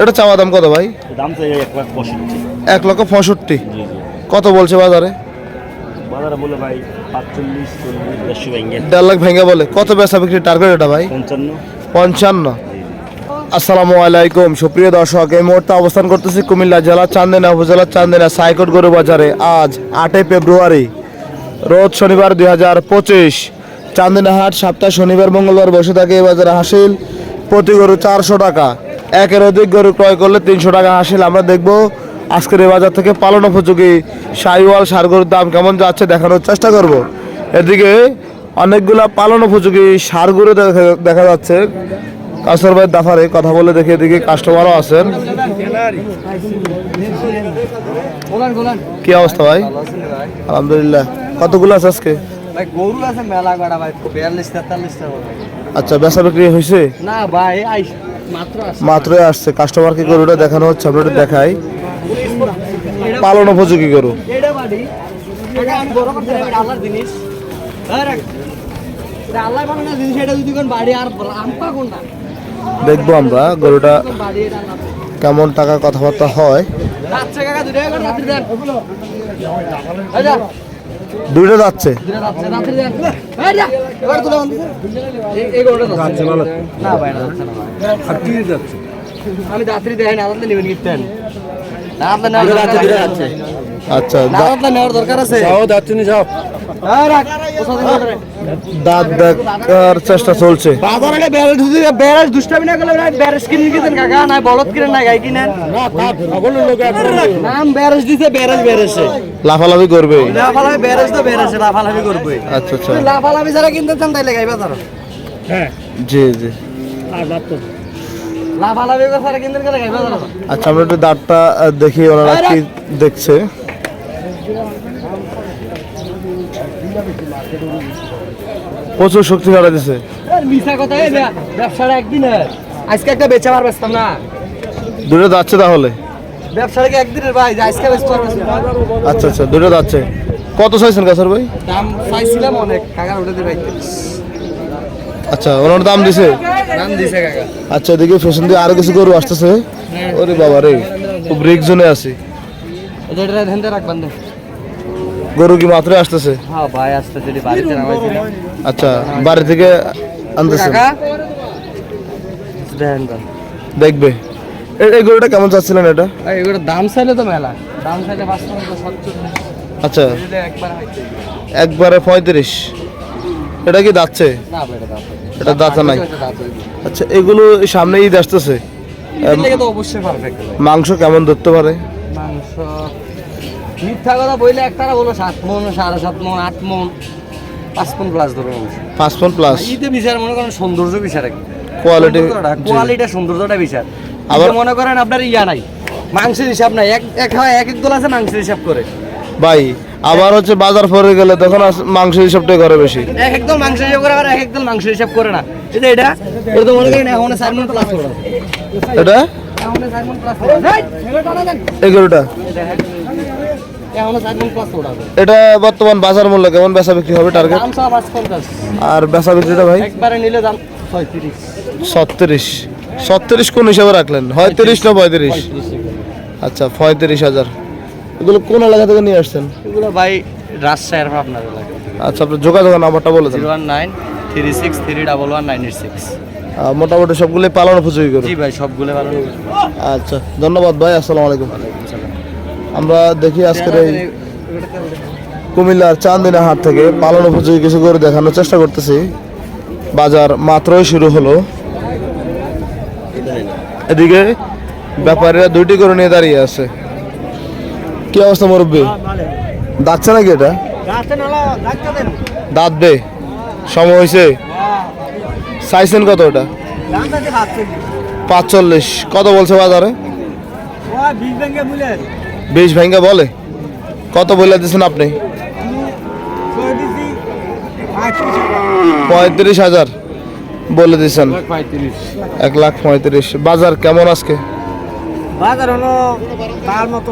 এটা চাওয়া দাম কত ভাই? দাম এক লক্ষ পঁয়ষট্টি। কত বলছে বাজারে? বাজারে বলে ভাই দেড় লাখ ভেঙে বলে। কত বেচা বিক্রি টার্গেট এটা ভাই? পঞ্চান্ন। আসসালামু আলাইকুম। সুপ্রিয় দর্শক এই মুহূর্তে অবস্থান করতেছি কুমিল্লা জেলা চান্দিনা উপজেলা চান্দিনা সাইকট গরু বাজারে। আজ আটই ফেব্রুয়ারি রোজ শনিবার দুই হাজার পঁচিশ। চান্দিনা হাট সপ্তাহ শনিবার মঙ্গলবার বসে থাকে এই বাজারে হাসিল। প্রতি গরু চারশো টাকা। একের অধিক গরু ক্রয় করলে তিনশো টাকা হাসিল। আমরা দেখব আজকের এই বাজার থেকে পালন উপযোগী সাইওয়াল সার গরুর দাম কেমন যাচ্ছে দেখানোর চেষ্টা করব। এদিকে অনেকগুলা পালন উপযোগী সার গরু দেখা- যাচ্ছে। কাসর ভাই দাফারে কথা বলে দেখে এদিকে কাস্টমারও আছেন। কি অবস্থা ভাই? আলহামদুলিল্লাহ। কতগুলো আছে আজকে। আচ্ছা বেচা বিক্রি হয়েছে না ভাই। মাত্রই আসছে। কাস্টমারকে গরুটা দেখানো হচ্ছে আমরা একটু দেখাই। পালন উপযোগী গরু। এটা এটা এটা। এটা এটা দেখব আমরা গরুটা এটা কেমন টাকা কথাবার্তা হয়। দুইটা যাচ্ছে আমি রাত্রি দেখাই না নেবেন কিনতেন নেওয়ার দরকার আছে আচ্ছা নেওয়ার দরকার আছে যাও যাচ্ছি যাও দাঁত দেখার চেষ্টা চলছে। বাজারে ব্যারেজ ধুতে ব্যারেজ দুষ্টামি না করলে ব্যারেজ কিনে কিনেন কাকা না বলদ কিনেন না গাই কিনেন নাম ব্যারেজ দিতে ব্যারেজ ব্যারেজে লাফালাফি করবে। লাফালাফি ব্যারেজ তো ব্যারেজে লাফালাফি করবে। আচ্ছা আচ্ছা। লাফালাফি যারা কিনতে চান তাইলে জি জি। তারা আচ্ছা আমরা একটু দাঁতটা দেখি ওনারা কি দেখছে। প্রচুর শক্তি কাটা দিছে। কথা একদিনের আজকে একটা বেচা না। দুটো যাচ্ছে তাহলে? ব্যবসাটা কি একদিনের ভাই আজকে বেচতে পারব আচ্ছা আচ্ছা দুটো যাচ্ছে। কত চাইছেন কাসার ভাই দাম চাইছিলাম অনেক দিবে আচ্ছা ওনার দাম দিছে? দাম দিছে কাকা। আচ্ছা এদিকে ফ্যাশন দিয়ে আরও কিছু গরু আসতেছে। ওরে বাবা রে খুব জোনে আছি। এটা রাখবেন গরু কি মাত্রই আসতেছে? হ্যাঁ ভাই আসতে যদি বাড়িতে নামাইছিলাম আচ্ছা বাড়ি থেকে আনতেছে। দেখবে। এই গরুটা কেমন চাচ্ছিলেন এটা? এই দাম চাইলে তো মেলা। দাম চাইলে আচ্ছা। একবার পঁয়ত্রিশ। এটা কি ভাই এটা দাঁতা নাই। আচ্ছা এগুলো সামনে ঈদ আসতেছে। মাংস কেমন ধরতে পারে? মাংস মিথ্যা কথা বইলে একটারা বলো সাত মন সাড়ে সাত মন আট মন পাঁচ মন প্লাস ধরো পাঁচ পন প্লাস ঈদে বিচার মনে করেন সৌন্দর্য বিচার আর কি। কোয়ালিটি কোয়ালিটি সৌন্দর্যটা বিচার। আবার- মনে করেন আপনার ইয়া নাই মাংসের হিসাব নাই। এক এক হয় এক এক দল আছে মাংসের হিসাব করে। ভাই আবার হচ্ছে বাজার পরে গেলে তখন মাংস হিসাবটাই করে বেশি। এক এক দল মাংস হিসাব করে আবার এক এক দল মাংস হিসাব করে না। যে এটা এটা তো মনে করেন এখন চার মন প্লাস করে এটা? এখন এটা বর্তমান বাজার মূল্য কেমন বেচা বিক্রি হবে টার্গেট আর বেচা বিক্রিটা ভাই? একবারে নিলে দাম ছত্রিশ। ছত্রিশ কোন হিসাবে রাখলেন? হয় তিরিশ না পঁয়ত্রিশ? আচ্ছা পঁয়ত্রিশ হাজার। এগুলো কোন এলাকা থেকে নিয়ে আসছেন? এগুলো ভাই রাজশাহীর আপনার লাগে আচ্ছা আপনার যোগাযোগের নাম্বারটা বলে দেন। One nine three six three double one nine eight six. মোটামুটি সবগুলোই পালন উপযোগী করুন জি ভাই সবগুলো ভালো আচ্ছা ধন্যবাদ ভাই আসসালামু আলাইকুম। আমরা দেখি আজকের এই কুমিল্লার চান্দিনা হাট থেকে পালন উপযোগী কিছু করে দেখানোর চেষ্টা করতেছি। বাজার মাত্রই শুরু হলো। এদিকে ব্যাপারীরা দুইটি করে নিয়ে দাঁড়িয়ে আছে। কি অবস্থা মুরব্বী? দাঁতছে নাকি এটা? দাঁত বে সময় হয়েছে। চাইছেন কত ওটা পাঁচচল্লিশ। কত বলছে বাজারে? বিশ ভেঙ্গে বলে। কত বলে দিচ্ছেন আপনি? পঁয়ত্রিশ হাজার বলে দিচ্ছেন এক লাখ পঁয়ত্রিশ। বাজার কেমন আজকে? বাজার হলো তার মতো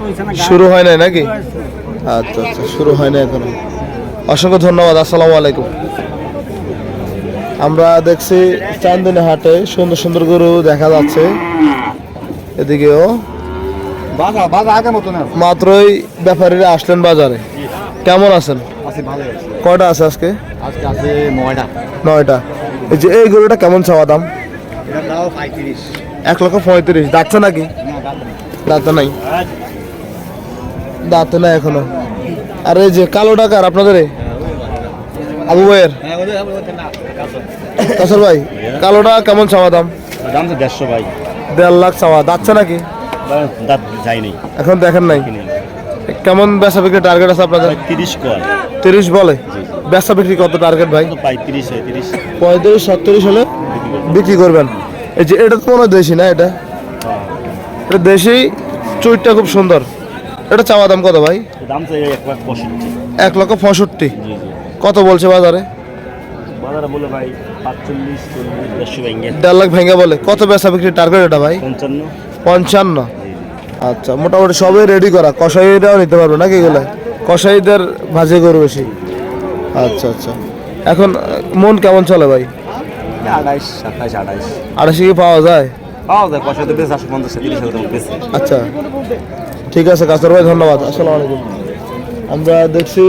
শুরু হয় নাই নাকি? আচ্ছা আচ্ছা শুরু হয় না এখনও। অসংখ্য ধন্যবাদ আসসালামু আলাইকুম। আমরা দেখছি চান্দিনী হাটে সুন্দর সুন্দর গরু দেখা যাচ্ছে। এদিকেও মাত্রই ব্যাপারীরা আসলেন বাজারে। কেমন আছেন? আছে ভালো আছে। কয়টা আছে আজকে? আজকে আছে ময়দা নয়টা। এই যে এই গরুটা কেমন চাওয়া দাম? এক লক্ষ পঁয়ত্রিশ। দাঁতছে নাকি? না দাঁতে নাই। দাঁতে নাই। এখনও। আর এই যে কালো টাকার আপনাদের? আবু ভাইয়ের? হ্যাঁ না কাসর ভাই কালোটা কেমন চাওয়া দাম? দাম তো দেড়শো ভাই। দেড় লাখ চাওয়া। দাঁতছে নাকি? দাঁত যায়নি। এখন দেখেন নাই? কেমন বেচা বিক্রি টার্গেট আছে আপনাদের? তিরিশ কয় তিরিশ বলে? বেচা বিক্রি কত টার্গেট ভাই? পঁয়ত্রিশ পঁয়ত্রিশ সাতত্রিশ হলে বিক্রি করবেন। এই যে এটা তো হয় দেশি না এটা? এটা দেশি চুইটটা খুব সুন্দর। এটা চাওয়া দাম কত ভাই? দাম এক লক্ষ পঁয়ষট্টি। কত বলছে বাজারে? বাজারে বলে ভাই দেড় লাখ ভেঙে বলে। কত বেচা বিক্রি টার্গেট এটা ভাই? পঞ্চান্ন। পঞ্চান্ন। আচ্ছা মোটামুটি সবই রেডি করা। কষাইরাও নিতে পারবে নাকি এগুলো? কষাইদের ভাজে গরু বেশি। আচ্ছা আচ্ছা। এখন মন কেমন চলে ভাই? সাতাইশ আড়াইশি। কি পাওয়া যায়? পাওয়া যায় পয়সা তো বেশ আসে পঞ্চাশ তিরিশ হাজার আচ্ছা। ঠিক আছে কাসর ভাই ধন্যবাদ। আসসালামু আলাইকুম। আমরা দেখছি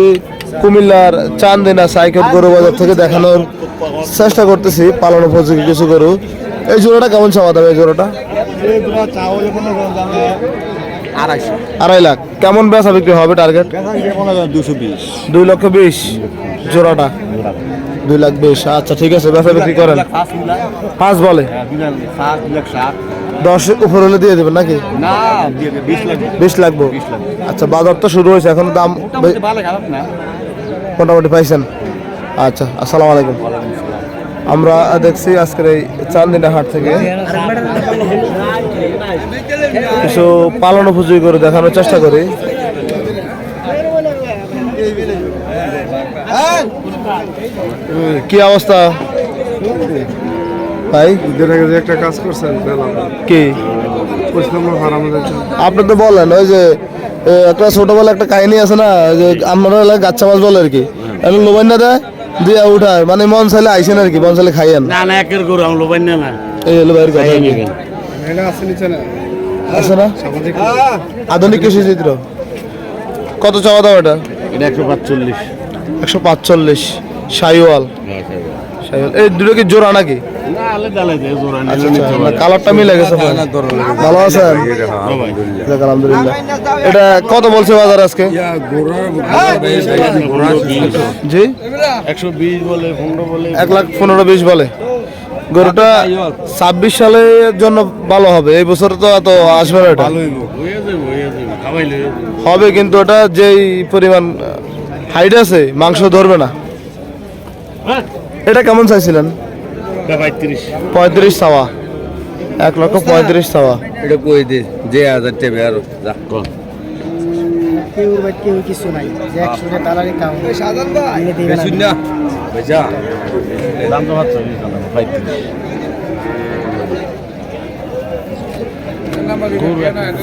কুমিল্লার চান্দিনা সাইকেল গরু বাজার থেকে দেখানোর চেষ্টা করতেছি পালন উপযোগী কিছু গরু। এই জোড়াটা কেমন চাওয়া দাম এই জোড়াটা? আড়াই লাখ। কেমন বেচা বিক্রি হবে টার্গেট দুশো বিশ। দুই লক্ষ বিশ জোড়াটা? দুই লাখ বিশ। আচ্ছা ঠিক আছে বেচা বিক্রি করেন। পাঁচ বলে? সাত দশ উপর হলে দিয়ে দেবেন নাকি? না বিশ লাখ লাগবো। আচ্ছা বাজার তো শুরু হয়েছে এখন দাম মোটামুটি পাইছেন। আচ্ছা আসসালামু আলাইকুম। আমরা দেখছি আজকের এই চান্দিনা হাট থেকে। কিছু পালন উপযোগী করে দেখানোর চেষ্টা করি। কি অবস্থা? ভাই একটা কাজ করছেন কি? আপনি তো বলেন ওই যে একটা ছোটবেলা একটা কাহিনী আছে না যে আমরা এলাকায় গাচ্চা মাছ বলে আর কি। এখন লোবাই না দেয় দিয়ে উঠায় মানে মন চাইলে আইসেন আর কি মন চাইলে খাইয়েন। না না একের গরু আমি লোবাই না। এই কথা। আছে না? আধুনিক কৃষি চিত্র। কত চাওয়া দাও এটা? এটা একশো পাঁচচল্লিশ। একশো পাঁচচল্লিশ। সাইওয়াল। সাইওয়াল। এই দুটো কি জোড়া নাকি? না আলাদা আলাদা জোড়া আচ্ছা আচ্ছা না, কালারটা মিলে গেছে। ভালো আছেন আলহামদুলিল্লাহ। এটা কত বলছে বাজার আজকে? জি? একশো বিশ বলে। এক লাখ পনেরো বিশ বলে। গরুটা ছাব্বিশ সালের জন্য ভালো হবে। এই বছর তো এত আসবে না এটা। হয়ে হয়ে হবে কিন্তু ওটা যেই পরিমাণ হাইট আছে মাংস ধরবে না। এটা কেমন চাইছিলেন? পঁয়ত্রিশ। সাওয়া এক লক্ষ পঁয়ত্রিশ সাওয়া এটা কই দে যে হাজার টাকা আর যা কেউ কেউ কিছু নাই। দাম তো পঁয়ত্রিশ।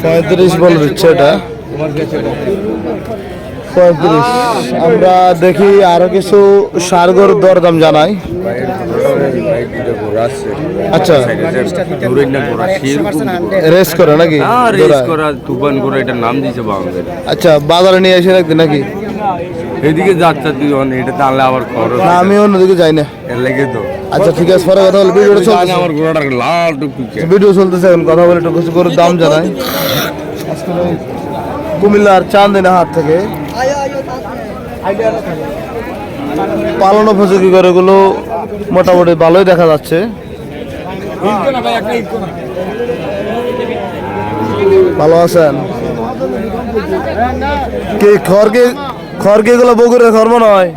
পঁয়ত্রিশ বলে দিচ্ছে এটা। পঁয়ত্রিশ। আমরা দেখি আরও কিছু সারগর দরদাম জানাই। আচ্ছা। রেস করে নাকি? জোড়ায়? তুফান করে এটার নাম দিয়েছে বাংলাদেশ। আচ্ছা বাজারে নিয়ে এসে রাখতে নাকি? এদিকে যাচ্ছে তুই এটা তাহলে আবার খরচ না আমি অন্যদিকে যাই না। এর লেগে তো। আচ্ছা ঠিক আছে পরে কথা বলে ভিডিওটা চলতেছে। আমার ঘোড়াটা লাল টুকটুকে ভিডিও চলতেছে এখন কথা বলে একটু কিছু করে দাম জানাই। কুমিল্লার চান্দিনা হাট থেকে পালন উপযোগী গরুগুলো মোটামুটি ভালোই দেখা যাচ্ছে। ভালো আছেন? কি খড়কে খড়কে এগুলো বগুড়ের খড় মনে হয়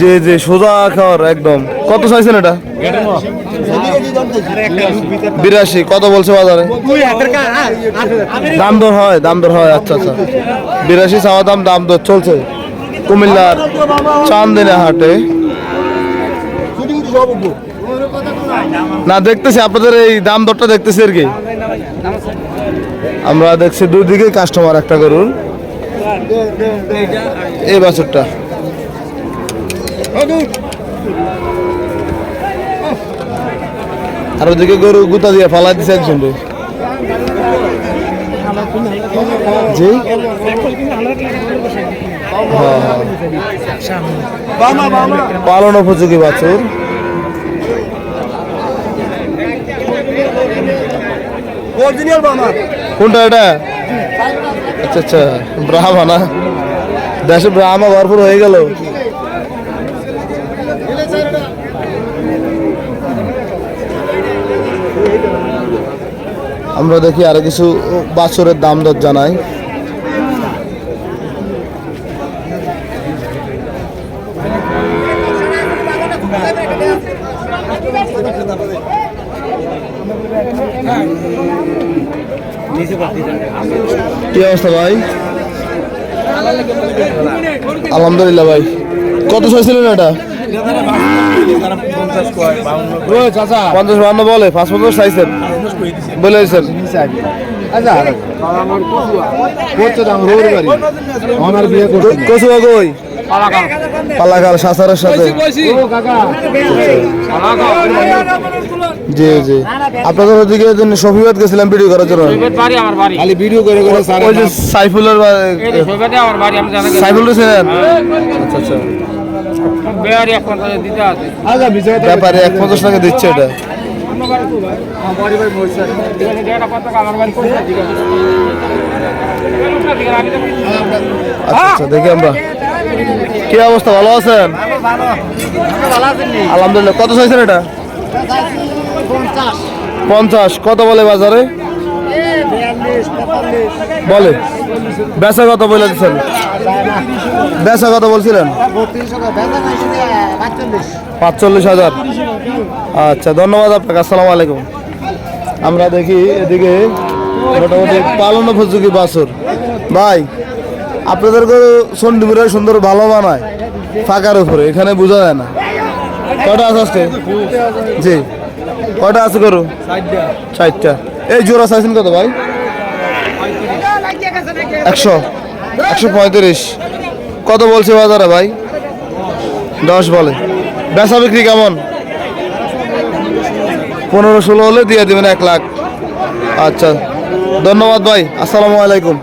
জি জি, সোজা খড়, একদম। কত চাইছেন এটা? বিরাশি, কত বলছে বাজারে? দাম দর হয়, দাম দর হয় আচ্ছা আচ্ছা। বিরাশি চাওয়া দাম দাম দর চলছে। কুমিল্লার চান্দিনা হাটে না, দেখতেছি, আপনাদের এই দাম দরটা দেখতেছি আর কি। আমরা দেখছি দুই দিকে কাস্টমার একটা গরুর। এই বাছরটা। আর ওদিকে গরু গুতা দিয়ে ফালাই দিছে একজন। পালন উপযোগী বাছুর। কোনটা এটা? আচ্ছা আচ্ছা ব্রাহ্মা না? দেশে ব্রাহ্মা ভরপুর হয়ে গেল। আমরা দেখি আরও কিছু বাছরের দাম দর জানাই। কি অবস্থা ভাই? আলহামদুলিল্লাহ ভাই। কত চাইছিলেন এটা? পঞ্চাশ বান্ন বলে পাঁচ পঞ্চাশ চাইছেন। বলে দিয়েছেন। কচু কই? পালাকাল সাসারের সাথে। জি জি। আপনাদের ওদিকে দিন শফিবাদ গেছিলাম ভিডিও করার জন্য। বাড়ি আমার বাড়ি। খালি ভিডিও করে করে ওই যে সাইফুলের বা- সৈবাদে আমার বাড়ি আমি জানা সাইফুল রয়েছেন আচ্ছা আচ্ছা বেয়ারি এখন দিতে আছে। ব্যাপারে এক পঞ্চাশ টাকা দিচ্ছে এটা। আচ্ছা আচ্ছা দেখি আমরা। কি অবস্থা, ভালো আছেন? আলহামদুলিল্লাহ, কত চাইছেন এটা? পঞ্চাশ। কত বলে বাজারে? বলে। বেচা কত বলে দিচ্ছেন? বেচা কত বলছিলেন? পাঁচচল্লিশ হাজার। আচ্ছা ধন্যবাদ আপনাকে, আসসালামু আলাইকুম। আমরা দেখি এদিকে মোটামুটি পালন উপযোগী বাছুর। ভাই আপনাদের গরু চন্ডিপুরে সুন্দর ভালো বানায়, ফাঁকার উপরে, এখানে বোঝা যায় না। কটা আছে আজকে? জি। কটা আছে গরু? চারটা। এই জোড়া চাইছেন কত ভাই? একশো। একশো পঁয়ত্রিশ। কত বলছে বাজারে ভাই? দশ বলে। বেচা বিক্রি কেমন? পনেরো ষোলো হলে দিয়ে দেবেন এক লাখ। আচ্ছা। ধন্যবাদ ভাই। আসসালামু আলাইকুম।